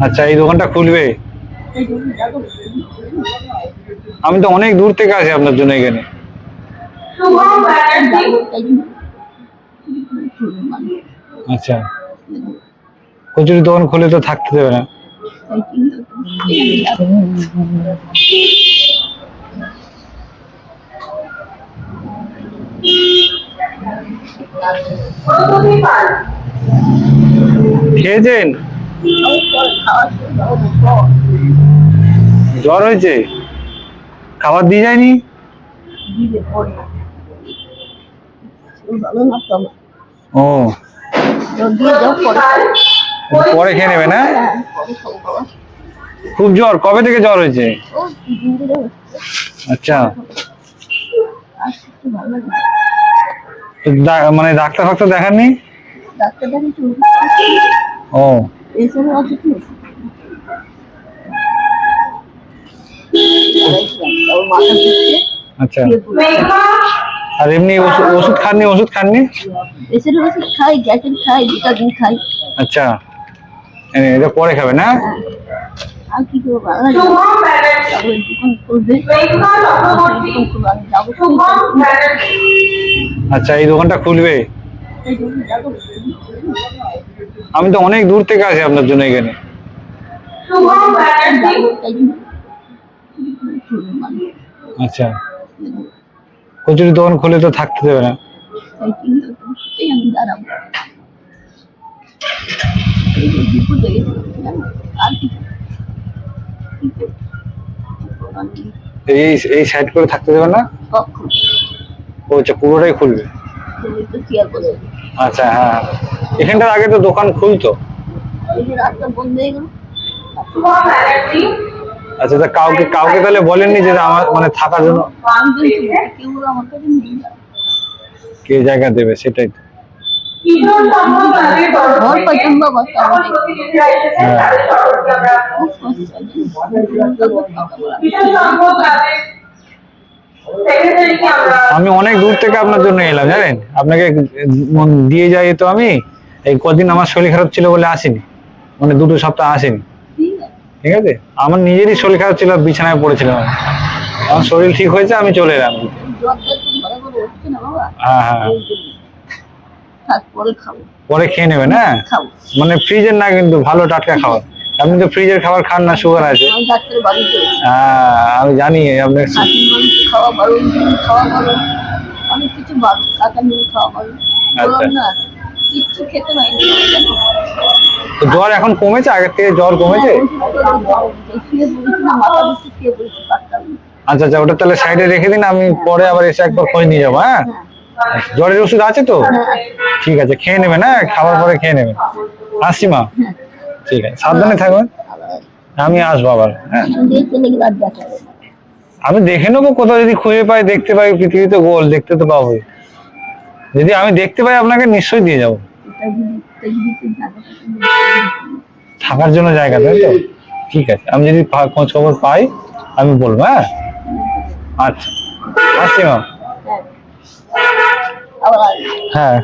আচ্ছা এই দোকানটা খুলবে? আমি তো অনেক দূর থেকে আসি আপনার জন্য এখানে। আচ্ছা। কচুরি দোকান খুলে তো থাকতে দেবে না। খেয়েছেন? জ্বর হয়েছে? খাবার দিয়ে যায়নি? ও। পরে খেয়ে নেবে না? খুব জ্বর। কবে থেকে জ্বর হয়েছে? আচ্ছা। মানে ডাক্তার ফাক্তার দেখাননি? ডাক্তার ও। তো ওর আচ্ছা। আর এমনি ওষুধ ওষুধ খাননি ওষুধ খাননি? প্রেশারের ওষুধ খাই গ্যাসের খাই ভিটামিন খাই। আচ্ছা। এই এটা পরে খাবে না? আর কি করব? যাব আচ্ছা এই দোকানটা খুলবে? আমি তো অনেক দূর থেকে আসি আপনার জন্য এখানে। আচ্ছা। কচুরি দোকান খুলে তো থাকতে দেবে না। এই এই সাইড করে থাকতে দেবে না? ও আচ্ছা পুরোটাই খুলবে। আচ্ছা হ্যাঁ। এখানটার আগে তো দোকান খুলতো। আচ্ছা তা কাউকে কাউকে তাহলে বলেননি যে আমার মানে থাকার জন্য? কে জায়গা দেবে সেটাই তো। আমি অনেক দূর থেকে আপনার জন্য এলাম, জানেন? আপনাকে দিয়ে যাই তো আমি। এই কদিন আমার শরীর খারাপ ছিল বলে আসিনি। মানে দুটো সপ্তাহ আসিনি। ঠিক আছে? আমার নিজেরই শরীর খারাপ ছিল বিছানায় পড়েছিলাম। আমার শরীর ঠিক হয়েছে আমি চলে এলাম। না হ্যাঁ হ্যাঁ। পরে খেয়ে নেবেন হ্যাঁ খাব মানে ফ্রিজের না কিন্তু ভালো টাটকা খাবার। আপনি তো ফ্রিজের খাবার খান না সুগার আছে। আমি হ্যাঁ আমি জানি আপনার খাওয়া বারো খাওয়া বারো অনেক কিছু বারো কাঁচা নুন খাওয়া বারো আচ্ছা। কিচ্ছু খেতে? তো জ্বর এখন কমেছে? আগের থেকে জ্বর কমেছে? পাঁচটা মিনিট। আচ্ছা আচ্ছা ওটা তাহলে সাইডে রেখে দিন আমি পরে আবার এসে একবার খোঁজ নিয়ে যাব হ্যাঁ? হ্যাঁ। জ্বরের ওষুধ আছে তো? ঠিক আছে খেয়ে নেবেন হ্যাঁ? খাবার পরে খেয়ে নেবেন। আসছি মা। ঠিক আছে সাবধানে থাকবেন আমি আসব আবার হ্যাঁ। আমি দেখে নেব কোথাও যদি খুঁজে পাই দেখতে পাই পৃথিবীতে গোল দেখতে তো পাবোই। যদি আমি দেখতে পাই আপনাকে নিশ্চয়ই দিয়ে যাব। থাকার জন্য জায়গা তাই তো? ঠিক আছে আমি যদি পা- খোঁজ খবর পাই আমি বলব হ্যাঁ? আচ্ছা আসছি মা হ্যাঁ।